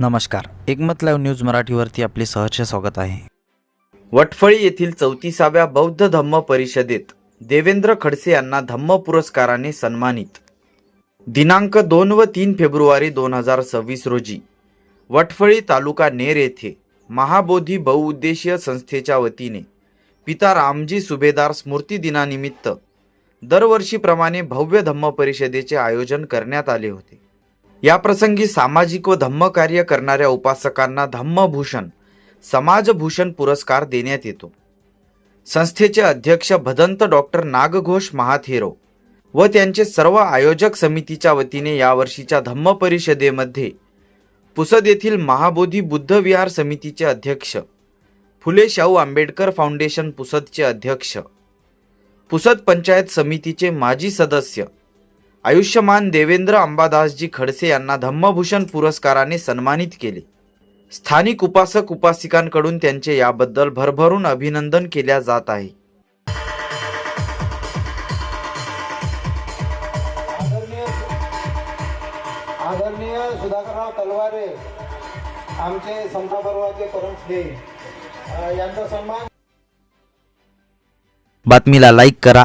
नमस्कार. एकमत live news मराठीवरती आपले सहर्ष स्वागत आहे. वटफळी येथील चौतीसाव्या बौद्ध धम्म परिषदेत देवेंद्र खडसे यांना धम्म पुरस्काराने सन्मानित. दिनांक दोन व तीन फेब्रुवारी दोन हजार सव्वीस रोजी वटफळी तालुका नेर येथे महाबोधी बहुउद्देशीय संस्थेच्या वतीने पिता रामजी सुभेदार स्मृती दिनानिमित्त दरवर्षीप्रमाणे भव्य धम्म परिषदेचे आयोजन करण्यात आले होते. याप्रसंगी सामाजिक व धम्म कार्य करणाऱ्या उपासकांना धम्मभूषण समाजभूषण पुरस्कार देण्यात येतो. संस्थेचे अध्यक्ष भदंत डॉक्टर नागघोष महाथेरो व त्यांचे सर्व आयोजक समितीच्या वतीने यावर्षीच्या धम्म परिषदेमध्ये पुसद येथील महाबोधी बुद्ध विहार समितीचे अध्यक्ष फुले शाहू आंबेडकर फाउंडेशन पुसदचे अध्यक्ष पुसद पंचायत समितीचे माजी सदस्य आयुष्यमान देवेंद्र अंबादासजी खडसे यांना धम्मभूषण पुरस्काराने सन्मानित केले. स्थानिक उपासक उपासिकांकडून त्यांचे याबद्दल भरभरून अभिनंदन केल्या जात आहे. आदरणीय आदरणीय सुधाकरराव तलवारे आमचे समता पर्वाचे परमश्री यांचा सन्मान बातमीला लाईक करा.